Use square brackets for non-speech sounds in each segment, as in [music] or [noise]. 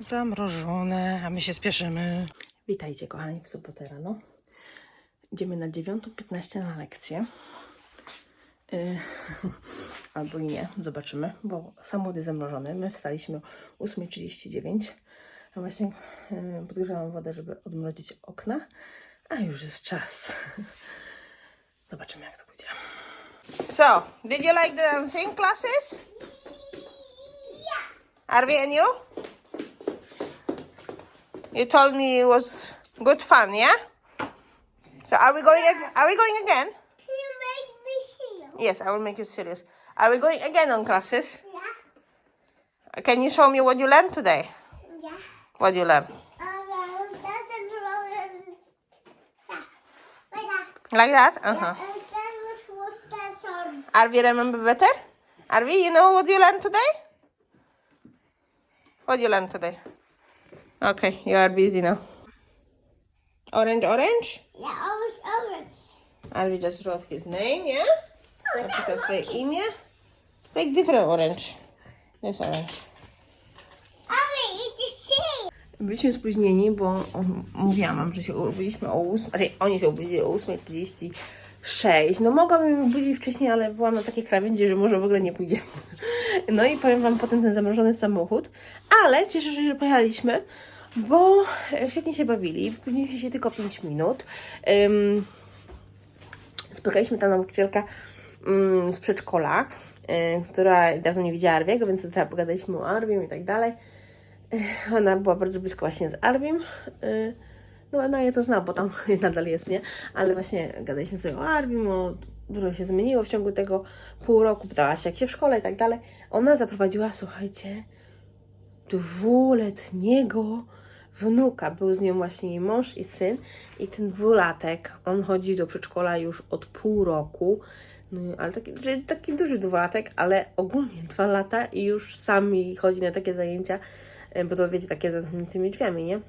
zamrożone, a my się spieszymy. Witajcie kochani w sobotę rano. Idziemy na 9.15 na lekcję. Yy, [laughs] albo i nie, zobaczymy, bo samochód jest zamrożony. My wstaliśmy o 8.39. A właśnie yy, podgrzałam wodę, żeby odmrozić okna, a już jest czas. [laughs] Zobaczymy jak to pójdzie. So, did you like the dancing classes? Yeah. Are we and you? You told me it was good fun, yeah? So are we going? ag- Are we going again? Can you make me see? Yes, I will make you serious. Are we going again on classes? Yeah. Can you show me what you learned today? Yeah. What you learned? That's a problem. Yeah. Like that. Uh huh. And that was what that's on. Arvi, remember better? Arvi, you know what you learned today? What you learned today? Okay, you are busy now. Orange, orange. Yeah, orange, orange. Arvi just wrote his name, yeah? Napisał swoje imię. Take different orange. This orange. Byliśmy spóźnieni, bo mówiłam wam, że się obudziliśmy o 8, znaczy oni się obudzili o 8.36. No mogłabym ich obudzić wcześniej, ale byłam na takiej krawędzi, że może w ogóle nie pójdziemy. No i powiem wam potem ten zamrożony samochód, ale cieszę się, że pojechaliśmy, bo świetnie się bawili. Spóźniliśmy się tylko 5 minut. Ym, spotkaliśmy tam nauczycielkę mm, z przedszkola, y, która dawno nie widziała Arwiego, więc trochę pogadaliśmy o Arwim i tak dalej. Y, Ona była bardzo blisko właśnie z Arwim. y, No, ona je to zna, bo tam [laughs] nadal jest, nie? Ale właśnie gadaliśmy sobie o Arwim, o dużo się zmieniło w ciągu tego pół roku. Pytała się, jak się w szkole i tak dalej. Ona zaprowadziła, słuchajcie, dwuletniego wnuka. Był z nią właśnie jej mąż i syn. I ten dwulatek, on chodzi do przedszkola już od pół roku. No, ale taki, taki duży dwulatek, ale ogólnie dwa lata i już sami chodzi na takie zajęcia, e, bo to wiecie, takie za zamkniętymi drzwiami, nie?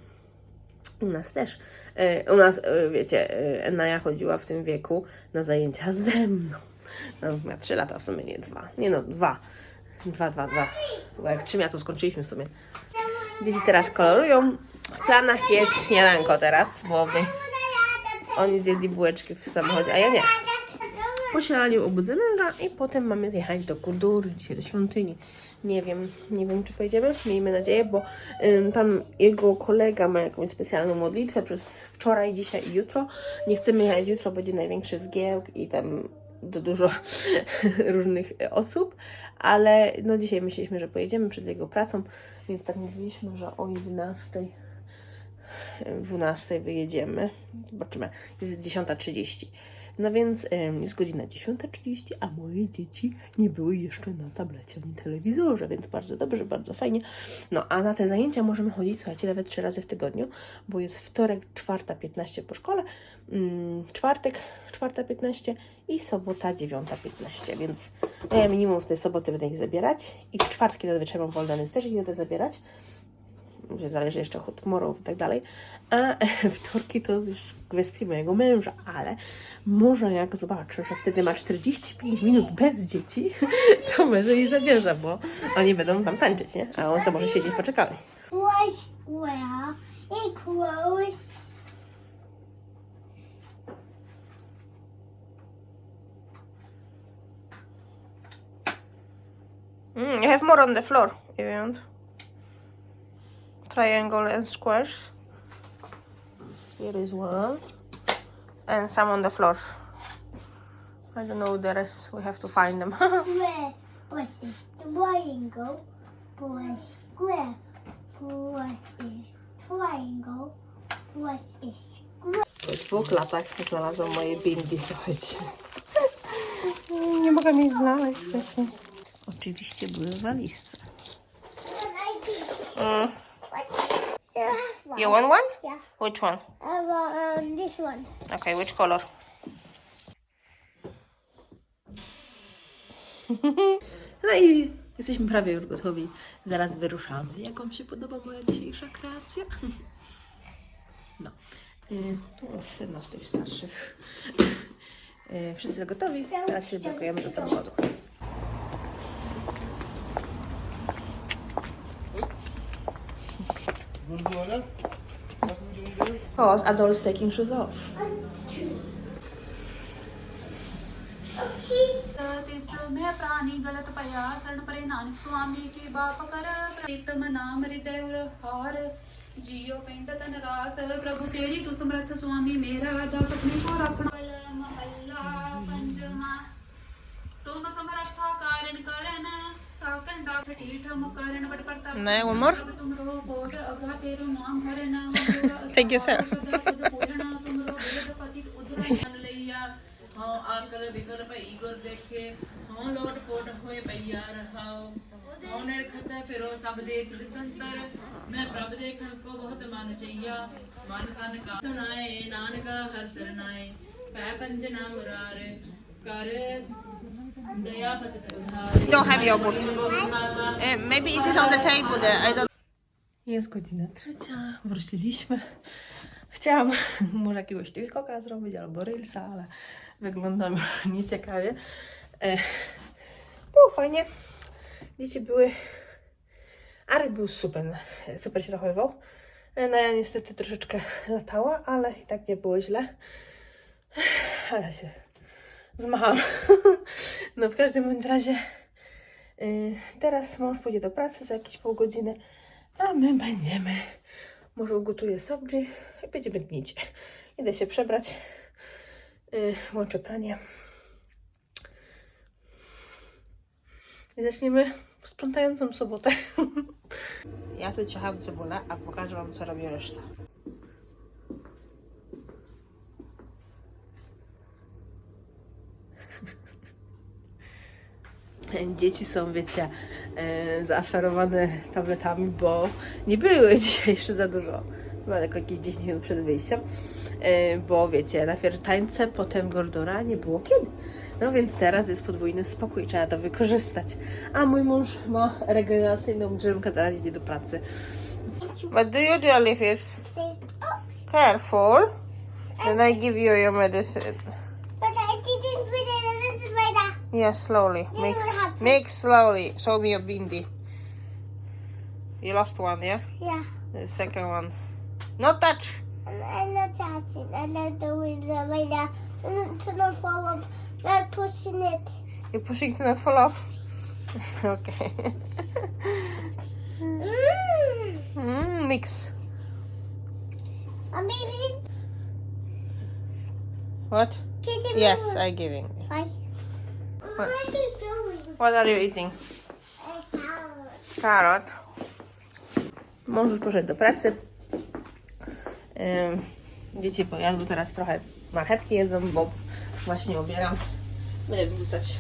U nas też. E, U nas, e, wiecie, e, Enaja chodziła w tym wieku na zajęcia ze mną. No, miała trzy lata w sumie, nie dwa. Nie no, dwa. Dwa, dwa, dwa. Bo jak trzy miała, to skończyliśmy w sumie. Dzieci teraz kolorują. W planach jest śniadanko teraz, bo my, oni zjedli bułeczki w samochodzie, a ja nie. Po śniadaniu obudzimy go i potem mamy jechać do Kurdury, dzisiaj do świątyni. Nie wiem, nie wiem czy pojedziemy, miejmy nadzieję, bo tam jego kolega ma jakąś specjalną modlitwę przez wczoraj, dzisiaj i jutro. Nie chcemy jechać jutro, będzie największy zgiełk i tam do dużo [laughs] różnych osób, ale no dzisiaj myśleliśmy, że pojedziemy przed jego pracą, więc tak mówiliśmy, że o 11 12 wyjedziemy. Zobaczymy. Jest 10.30. No więc jest godzina 10.30, a moje dzieci nie były jeszcze na tablecie ani telewizorze, więc bardzo dobrze, bardzo fajnie. No a na te zajęcia możemy chodzić, słuchajcie, nawet trzy razy w tygodniu, bo jest wtorek 4.15 po szkole, mm, czwartek 4.15 i sobota 9.15, więc ja minimum w tej soboty będę ich zabierać i w czwartki zazwyczaj mam wolny, więc też ich będę zabierać że zależy jeszcze od humorów i tak dalej. A [laughs] wtorki to już kwestii mojego męża, ale może jak zobaczę, że wtedy ma 45 minut bez dzieci, [laughs] to może jej zabierze, bo oni będą tam tańczyć, nie? A on sobie może siedzieć equals Mm, you have more on the floor, if you want. Triangle and squares. Here is one. And some on the floor. I don't know the rest. We have to find them. [laughs] square. What is triangle? What is square? What is triangle? What is square? Po dwóch latach znalazłam moje bimbi, słuchajcie. Nie mogę jej znaleźć właśnie. Oczywiście były walizce. Mm. One. You want one? Yeah. Which one? I want um, this one. Okay, which color? [laughs] No i jesteśmy prawie już gotowi. Zaraz wyruszamy. Jak Wam się podoba moja dzisiejsza kreacja? [laughs] No. Y, Tu jest jedna z tych starszych. [laughs] Y, Wszyscy gotowi. Teraz się pakujemy do samochodu. Gurdwara? What are we doing there? Because Adol's taking shoes off. ਤਿਸ ਮੈਂ ਪ੍ਰਾਨੀ ਗਲਤ ਪਿਆ ਸਰਣ ਪਰੇ ਨਾਨਕ ਸੁਆਮੀ ਕੀ ਬਾਪ ਕਰ ਪ੍ਰੀਤਮ ਨਾਮ ਹਿਰਦੈ ਉਰ ਹਾਰ ਜੀਉ ਪਿੰਡ ਤਨ ਰਾਸ ਪ੍ਰਭੂ ਤੇਰੀ ਤੂੰ ਸਮਰਥ ਸੁਆਮੀ ਮੇਰਾ ਦਾਸ ਆਪਣੇ ਕੋ ਕਾਕਨ ਦਾ ਠੀਠ ਮੁਕਰਨ ਬੜ ਪਰਤਾ No, one more. ਤੁਮਰੋ ਕੋਟ ਅਗਾ ਤੇਰੋ ਨਾਮ ਹਰਨ Thank you, sir. ਤੁਮਰੋ ਬੇਦ ਪਤਿਤ ਉਧਰ ਮਨ ਲਈਆ ਹਉ ਆਕਲ ਵਿਕਲ ਭਈ ਗੁਰ ਦੇਖੇ ਹਉ ਲੋਟ ਪੋਟ ਹੋਏ ਪਈਆ ਰਹਾਉ ਹਉ ਨਿਰਖਤ ਫਿਰੋ ਸਭ ਦੇਸ ਦਿਸੰਤਰ ਮੈਂ ਪ੍ਰਭ ਦੇਖਣ ਕੋ ਬਹੁਤ ਮਨ ਚਈਆ ਮਨ ਤਨ ਕਾ ਸੁਣਾਏ ਨਾਨਕ ਹਰ ਸਰਨਾਏ ਪੈ ਪੰਜਨਾ ਮੁਰਾਰ You don't have yogurt. Uh, maybe it is on the table there. I don't. Jest godzina trzecia, wróciliśmy. Chciałam [laughs] może jakiegoś TikToka zrobić albo Reelsa, ale wyglądam [laughs] nieciekawie. E, Było fajnie. Dzieci były... Arek był super, super się zachowywał. E, No ja niestety troszeczkę latała, ale i tak nie było źle. Ale się zmachałam. [laughs] No w każdym bądź razie y, teraz mąż pójdzie do pracy za jakieś pół godziny, a my będziemy, może ugotuję sobji i będziemy dnić. Idę się przebrać, y, łączę pranie i zaczniemy sprzątającą sobotę. [laughs] Ja tu ciacham cebulę, a pokażę Wam co robi reszta. [laughs] Dzieci są, wiecie, e, zaaferowane tabletami, bo nie były [laughs] dzisiaj jeszcze za dużo. Chyba tylko jakieś 10 minut przed wyjściem. E, bo wiecie, najpierw tańce, potem Gordora, nie było kiedy. No więc teraz jest podwójny spokój, trzeba to wykorzystać. A mój mąż ma regeneracyjną drzemkę, zaraz idzie do pracy. What do you do, Jellyfish? Careful. Then I give you your medicine. Yeah, slowly. Mix, mix slowly. Show me your bindi. You lost one, yeah? Yeah. The second one. No touch. I'm not touching. I'm not doing it right now. To not fall off. I'm pushing it. You're pushing to not fall off. [laughs] okay. Mm. Mm, mix. I'm even What? Yes, I'm giving. Bye. What? What are you eating? Carrot. Mąż już poszedł do pracy. Dzieci pojadły teraz trochę marchewki jedzą, bo właśnie obieram. Będę wrzucać.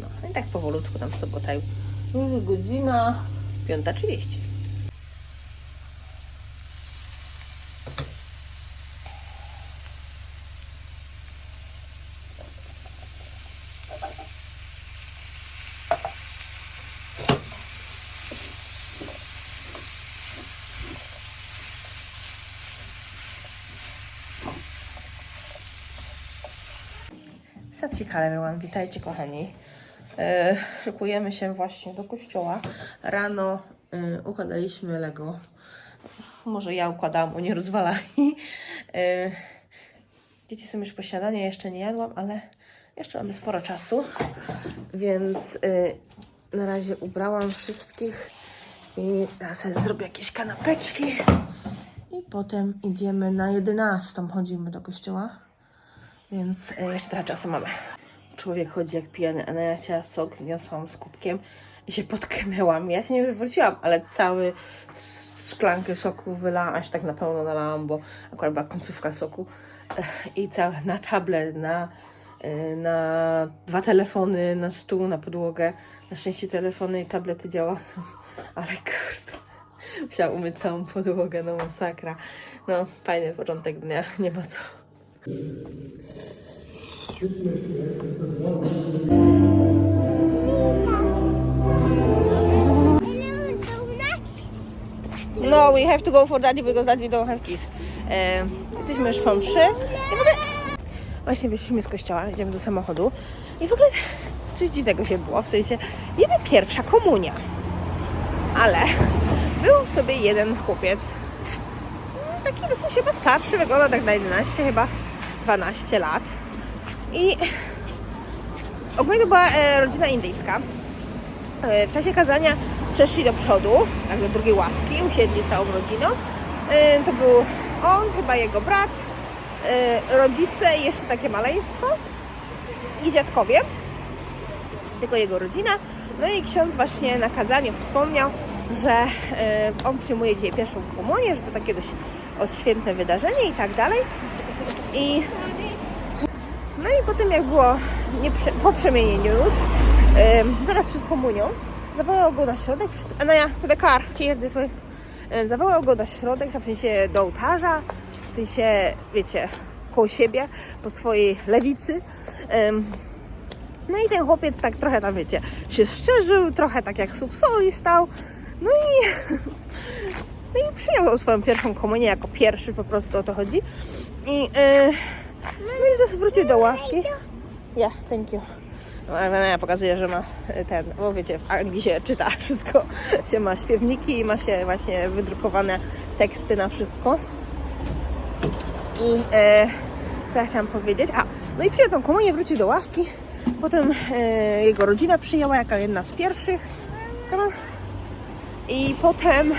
No i tak powolutku tam sobota. Już godzina 5.30. Satsika everyone, witajcie kochani. E, szykujemy się właśnie do kościoła. Rano e, układaliśmy Lego. Może ja układałam, oni rozwalali. E, dzieci są już po śniadaniu, ja jeszcze nie jadłam, ale jeszcze mamy sporo czasu. Więc e, na razie ubrałam wszystkich i teraz zrobię jakieś kanapeczki. I potem idziemy na 11, chodzimy do kościoła. Więc e, jeszcze trochę czasu mamy. Człowiek chodzi jak pijany, a ja chciała sok, niosłam z kubkiem i się potknęłam. Ja się nie wywróciłam, ale cały szklankę soku wylałam, aż tak na pełno nalałam, bo akurat była końcówka soku. I całe na tablet, na, e, na dwa telefony, na stół, na podłogę. Na szczęście telefony i tablety działa, [laughs] ale kurde. Musiałam umyć całą podłogę, no masakra. No, fajny początek dnia, nie ma co. No, we have to go for daddy because daddy don't have keys. E, jesteśmy już po mszy i w ogóle właśnie wyszliśmy z kościoła, idziemy do samochodu i w ogóle coś dziwnego się było, w sensie niby pierwsza komunia, ale był sobie jeden chłopiec. Taki dosyć chyba starszy, wygląda tak na 11, chyba 12 lat. I ogólnie to była e, rodzina indyjska. E, w czasie kazania przeszli do przodu, tak do drugiej ławki, usiedli całą rodziną. E, to był on, chyba jego brat, rodzice i jeszcze takie maleństwo i dziadkowie, tylko jego rodzina. No i ksiądz właśnie na kazaniu wspomniał, że on przyjmuje dzisiaj pierwszą komunię, że to takie dość odświętne wydarzenie i tak dalej. I no i potem jak było nie po przemienieniu już, em, zaraz przed komunią, zawołał go na środek, Anaja, to the car, here this. E, Zawołał go na środek, w sensie do ołtarza, w sensie, wiecie, koło siebie, po swojej lewicy. Em, No i ten chłopiec tak trochę tam, wiecie, się szczerzył, trochę tak jak słup soli stał. No i, [laughs] no i przyjął swoją pierwszą komunię jako pierwszy, po prostu o to chodzi. I, e, no i zaraz wrócił do ławki. Yeah, thank you. No, ale ja pokazuję, że ma e, ten, bo wiecie, w Anglii się czyta [laughs] wszystko, się ma śpiewniki i ma się właśnie wydrukowane teksty na wszystko. I e, co ja chciałam powiedzieć? A, no i przyjął tą komunię, wrócił do ławki. Potem e, jego rodzina przyjęła jako jedna z pierwszych. I potem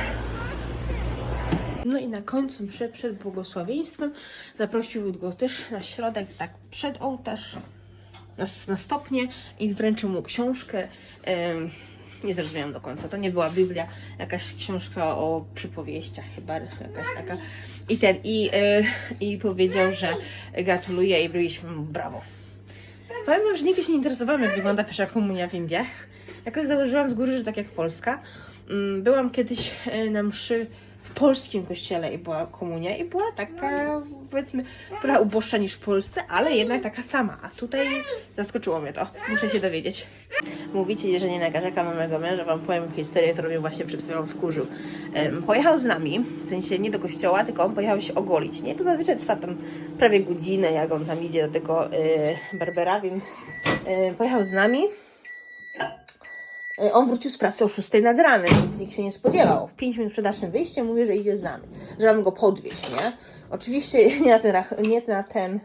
no i na końcu mszy przed błogosławieństwem zaprosił go też na środek, tak przed ołtarz, na, na stopnie i wręczył mu książkę. nie zrozumiałam do końca, to nie była Biblia, jakaś książka o przypowieściach chyba, jakaś taka. I ten, i, e, i powiedział, że gratuluje i byliśmy mu brawo. Powiem wam, że nigdy się nie interesowałam, jak wygląda pierwsza komunia w Indiach. Jakoś założyłam z góry, że tak jak Polska. Mm, Byłam kiedyś e, na mszy w polskim kościele i była komunia i była taka, powiedzmy, trochę uboższa niż w Polsce, ale jednak taka sama. A tutaj zaskoczyło mnie to. Muszę się dowiedzieć. Mówicie, że nie narzekam na mojego męża, wam powiem historię, którą mnie właśnie przed chwilą wkurzył. Pojechał z nami, w sensie nie do kościoła, tylko on pojechał się ogolić. Nie, to zazwyczaj trwa tam prawie godzinę, jak on tam idzie do tego y, Berbera, więc y, pojechał z nami. Y, On wrócił z pracy o 6 nad ranem, więc nikt się nie spodziewał. 5 minut przed naszym wyjściem mówi, że idzie z nami, że mam go podwieźć, nie? Oczywiście [laughs] nie na ten, nie na ten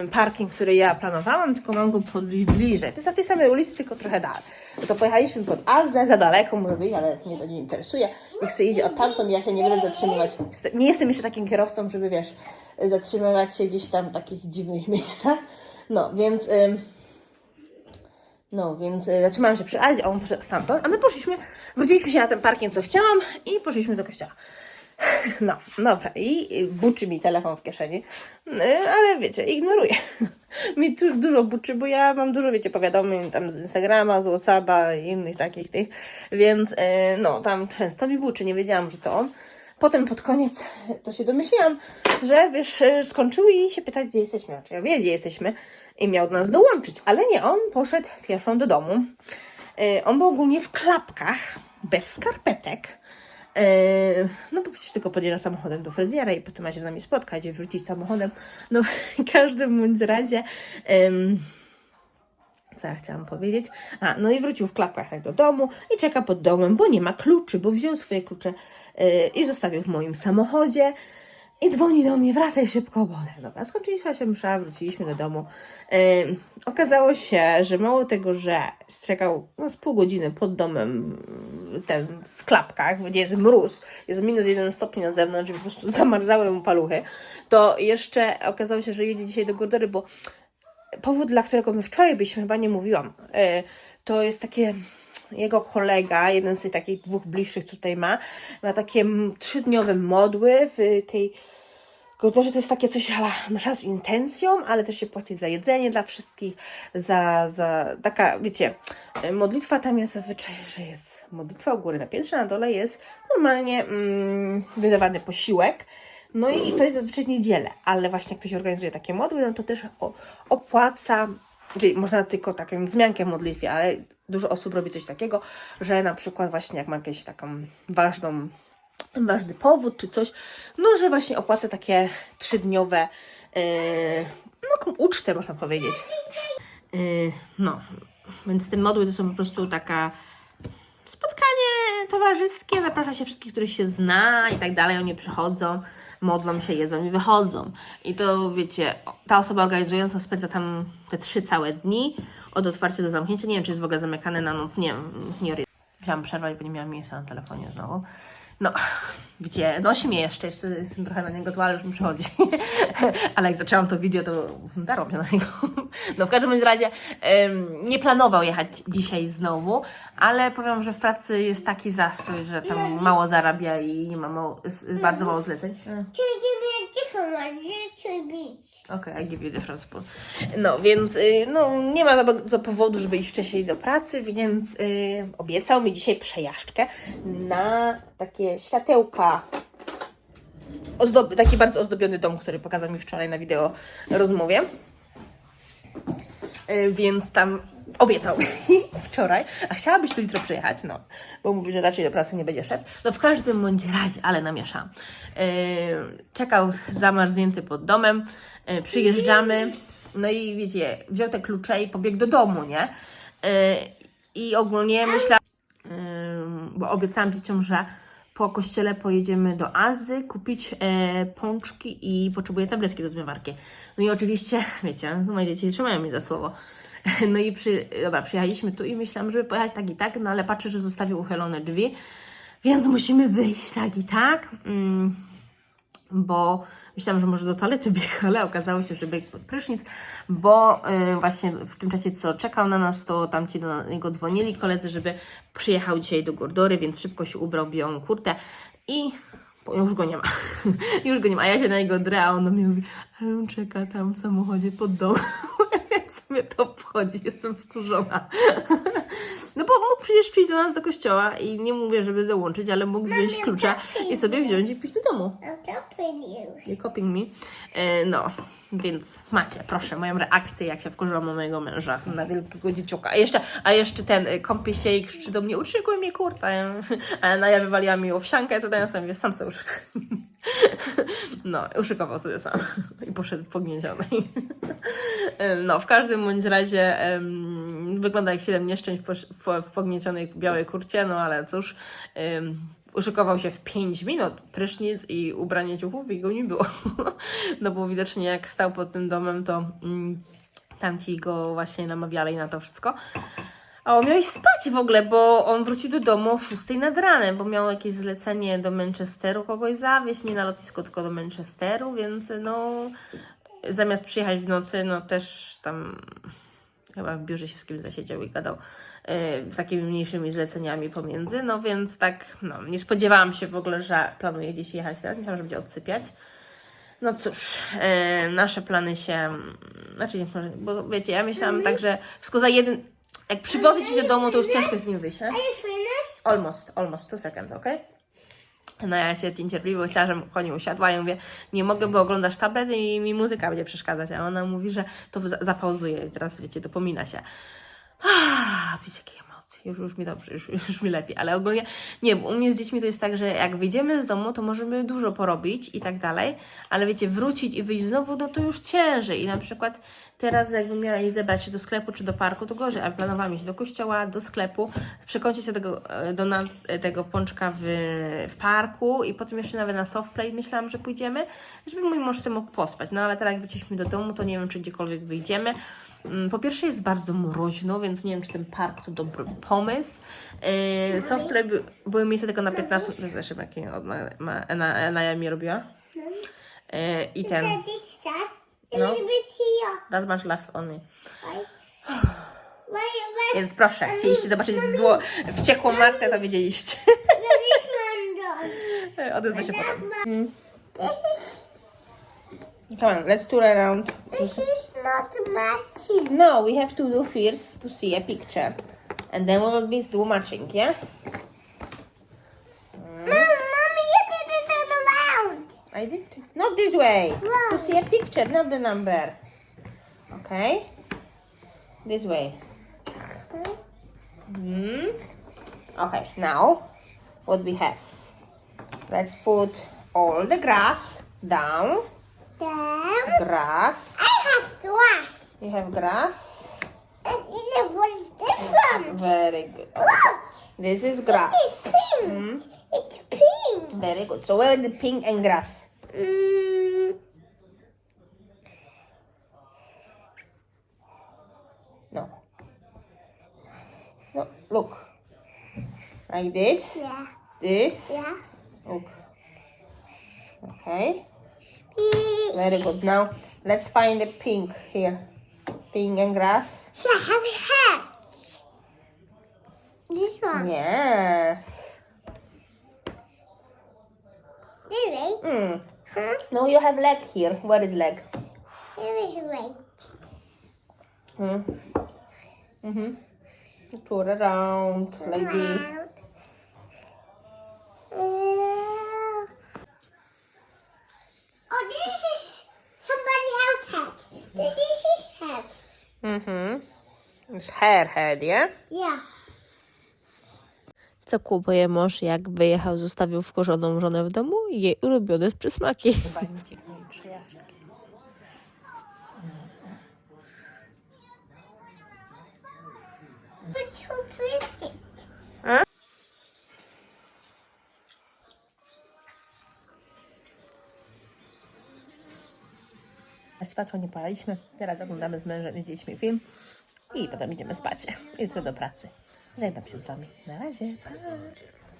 ym, parking, który ja planowałam, tylko mam go podwieźć bliżej. To jest na tej samej ulicy, tylko trochę dalej. To pojechaliśmy pod Azdę, za daleko może być, ale mnie to nie interesuje. Jak sobie idzie od tamtąd, ja się nie będę zatrzymywać. Nie jestem jeszcze takim kierowcą, żeby wiesz, zatrzymywać się gdzieś tam w takich dziwnych miejscach. No, więc... Ym, no, więc y, zatrzymałam się przy Azie, a on poszedł stamtąd, a my poszliśmy, wróciliśmy się na ten parking, co chciałam i poszliśmy do kościoła. [laughs] No, dobra, i buczy mi telefon w kieszeni, y, ale wiecie, ignoruję. [laughs] Mi tu dużo buczy, bo ja mam dużo, wiecie, powiadomień tam z Instagrama, z Whatsappa i innych takich tych, więc y, no, tam często mi buczy, nie wiedziałam, że to on. Potem pod koniec to się domyśliłam, że wiesz, y, skończyły i się pytać, gdzie jesteśmy. Znaczy ja wie, gdzie jesteśmy i miał do nas dołączyć, ale nie, on poszedł pieszo do domu. Y, On był ogólnie w klapkach, bez skarpetek. No bo przecież tylko podjeżdża samochodem do fryzjera i potem ma się z nami spotkać i wrócić samochodem. No w każdym bądź razie... co ja chciałam powiedzieć? A, no i wrócił w klapkach tak do domu i czeka pod domem, bo nie ma kluczy, bo wziął swoje klucze i zostawił w moim samochodzie. I dzwoni do mnie, wracaj szybko, bo dobra, skończyliśmy się msza, wróciliśmy do domu. Yy, okazało się, że mało tego, że czekał no, z pół godziny pod domem yy, ten w klapkach, gdzie jest mróz, jest minus jeden stopień na zewnątrz po prostu zamarzały mu paluchy, to jeszcze okazało się, że jedzie dzisiaj do Gordory, bo powód, dla którego my wczoraj byliśmy, chyba nie mówiłam, e, to jest takie jego kolega, jeden z tych takich dwóch bliższych tutaj ma, ma takie trzydniowe modły w tej Godorze to jest takie coś ala msza z intencją, ale też się płaci za jedzenie dla wszystkich, za, za taka, wiecie, modlitwa tam jest zazwyczaj, że jest modlitwa u góry na piętrze, na dole jest normalnie mm, wydawany posiłek, no i to jest zazwyczaj niedzielę, ale właśnie jak ktoś organizuje takie modły, no to też opłaca, czyli można tylko taką wzmiankę w modlitwie, ale dużo osób robi coś takiego, że na przykład właśnie jak ma jakąś taką ważną, ważny powód czy coś, no że właśnie opłaca takie trzydniowe, yy, no taką ucztę można powiedzieć. Yy, no, więc te modły to są po prostu taka spotkanie towarzyskie, zaprasza się wszystkich, których się zna i tak dalej. Oni przychodzą, modlą się, jedzą i wychodzą. I to wiecie, ta osoba organizująca spędza tam te trzy całe dni od otwarcia do zamknięcia. Nie wiem, czy jest w ogóle zamykane na noc, nie wiem, nie. Musiałam przerwać, bo nie miałam miejsca na telefonie znowu. No, [sighs] gdzie nosi mnie jeszcze, jeszcze jestem trochę na niego zła, ale już mi przychodzi. [laughs] ale jak zaczęłam to video, to darłam się na niego. [laughs] no w każdym razie em, nie planował jechać dzisiaj znowu, ale powiem, że w pracy jest taki zastój, że tam mało zarabia i nie ma mało, bardzo mało zleceń. Mm. To give me Okej, I give you different spoon. No, więc y, no, nie ma za bardzo powodu, żeby iść wcześniej do pracy, więc y, obiecał mi dzisiaj przejażdżkę na takie światełka. Taki bardzo ozdobiony dom, który pokazał mi wczoraj na wideo rozmowie. Y, więc tam obiecał [laughs] wczoraj, a chciałabyś tu jutro przyjechać, no, bo mówi, że raczej do pracy nie będzie szedł. No w każdym bądź razie, ale namieszam. Yy, czekał zamarznięty pod domem, yy, przyjeżdżamy, no i wiecie, wziął te klucze i pobiegł do domu, nie? Yy, I ogólnie myślałam, yy, bo obiecałam dzieciom, że po kościele pojedziemy do Azdy kupić e, pączki i potrzebuję tabletki do zmywarki. No i oczywiście, wiecie, moje dzieci trzymają mnie za słowo. [laughs] No i przy, dobra, przyjechaliśmy tu i myślałam, żeby pojechać tak i tak, no ale patrzę, że zostawił uchylone drzwi, więc musimy wyjść tak i tak, mm, bo myślałam, że może do toalety biegł, ale okazało się, że biegł pod prysznic, bo y, właśnie w tym czasie, co czekał na nas, to tamci do niego dzwonili koledzy, żeby przyjechał dzisiaj do Gordory, więc szybko się ubrał białą kurtę i bo już go nie ma. [laughs] już go nie ma. A ja się na niego drę, a on do mnie mówi, on czeka tam w samochodzie pod domem. [laughs] Mnie to obchodzi, jestem wkurzona. [laughs] no bo mógł przecież przyjść do nas do kościoła i nie mówię, żeby dołączyć, ale mógł wziąć klucza i sobie wziąć i pójść do domu. You. Nie copying me. E, no, więc macie, proszę, moją reakcję, jak się wkurzyłam na mojego męża, na wielkiego dzieciuka. A jeszcze, a jeszcze ten y, kąpie się i krzyczy do mnie, uszykuj mnie kurta. [laughs] A na ja wywaliłam mi owsiankę, to mówię, sam sobie uszykuj. No, uszykował sobie sam i poszedł pognieciony. No, w każdym bądź razie em, wygląda jak siedem nieszczęść w, posz- w, pogniecionej białej kurcie, no ale cóż, em, uszykował się w 5 minut, prysznic i ubranie ciuchów i go nie było. No bo widocznie jak stał pod tym domem, to mm, tamci go właśnie namawiali na to wszystko. A on miał iść spać w ogóle, bo on wrócił do domu o 6 nad ranem, bo miał jakieś zlecenie do Manchesteru kogoś zawieźć, nie na lotnisko, tylko do Manchesteru, więc no zamiast przyjechać w nocy, no też tam chyba w biurze się z kimś zasiedział i gadał yy, takimi mniejszymi zleceniami pomiędzy, no więc tak, no nie spodziewałam się w ogóle, że planuje gdzieś jechać teraz, myślałam, że będzie odsypiać. No cóż, e, nasze plany się. Znaczy, nie, bo wiecie, ja myślałam tak, że wszystko za jeden. Jak przywożę ci do domu, to już ciężko z nim wyjść? Are you finished? Almost, almost, two seconds, ok? No ja się niecierpliwie chciała, żebym koni usiadła i mówię, nie mogę, bo oglądasz tablet i mi muzyka będzie przeszkadzać, a ona mówi, że to za- zapauzuje i teraz, wiecie, dopomina się. Ah, wiecie, jakie już, już mi dobrze, już, już mi lepiej, ale ogólnie, nie, bo u mnie z dziećmi to jest tak, że jak wyjdziemy z domu, to możemy dużo porobić i tak dalej, ale wiecie, wrócić i wyjść znowu, no to już ciężej. I na przykład teraz jakbym miała jej zebrać czy do sklepu, czy do parku, to gorzej, ale planowałam iść do kościoła, do sklepu, przekącić się tego, e, do na, e, tego pączka w, w parku i potem jeszcze nawet na softplay myślałam, że pójdziemy, żeby mój mąż sobie mógł pospać, no ale teraz jak wróciliśmy do domu, to nie wiem, czy gdziekolwiek wyjdziemy. Mm, Po pierwsze jest bardzo mroźno, więc nie wiem, czy ten park to dobry pomysł. Yy, softplay by, były miejsce tylko na 15, to jest jeszcze jakie od Enaja mi robiła. Yy, I ten. No. That much left on me. Więc proszę, chcieliście zobaczyć zło, wściekłą Martę, to wiedzieliście. [laughs] Odezwę się potem. Come on, let's tour around. this is not matching. No, we have to do first to see a picture. And then we will be do matching, yeah? Mom, mommy, you did it on around. I did. Not this way. To see a picture, not the number. Okay. This way. Hmm. Okay. Now, what we have? Let's put all the grass down. Dad, Grass. I have grass. You have grass. And it is very different. Very good. Okay. Look. This is grass. It's Pink. Mm. It's pink. Very good. So where is the pink and grass? Mm. No. No, look. Like this. Yeah. This. Yeah. Look. Okay. Very good. Now let's find the pink here. Pink and grass. Yeah, have a hat. This one. Yes. Really? Hmm. Huh? No, you have leg here. Where is leg? Here is right. Hmm. Mm-hmm. Turn around like this. It's hair head, yeah? Yeah. Co kupuje mąż, jak wyjechał, zostawił wkurzoną żonę w domu i jej ulubione przysmaki. But so pretty. Światła nie paliliśmy. Teraz oglądamy z mężem i z dziećmi film i potem idziemy spać. [laughs] Jutro do pracy. Żegnam się z Wami. Na razie. Pa.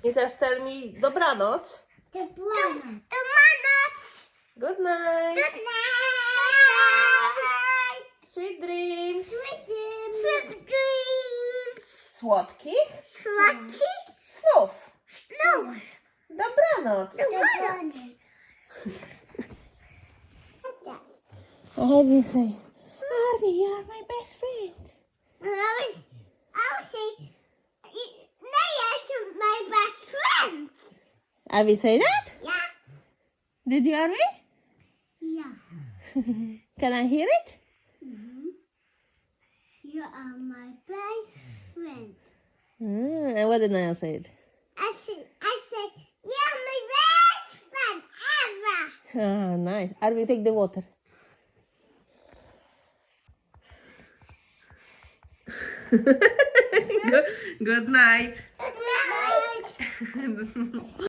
I tell me dobranoc. The manas. Good night. Good night. Sweet dreams. Sweet dreams. Sweet dreams. Słodkich Słodki. snów. No. Dobranoc. Dobranoc. How do you say? Arnie, you are my best friend. I was, I was say, Naya is my best friend. Arvi say that? Yeah. Did you, Arvi? Yeah. [laughs] Can I hear it? You are my best friend. Mm, and what did Niall say? I said, I said, you're my best friend ever. Oh, [laughs] nice. Arvi, take the water. [laughs] Good night. Good night. [laughs]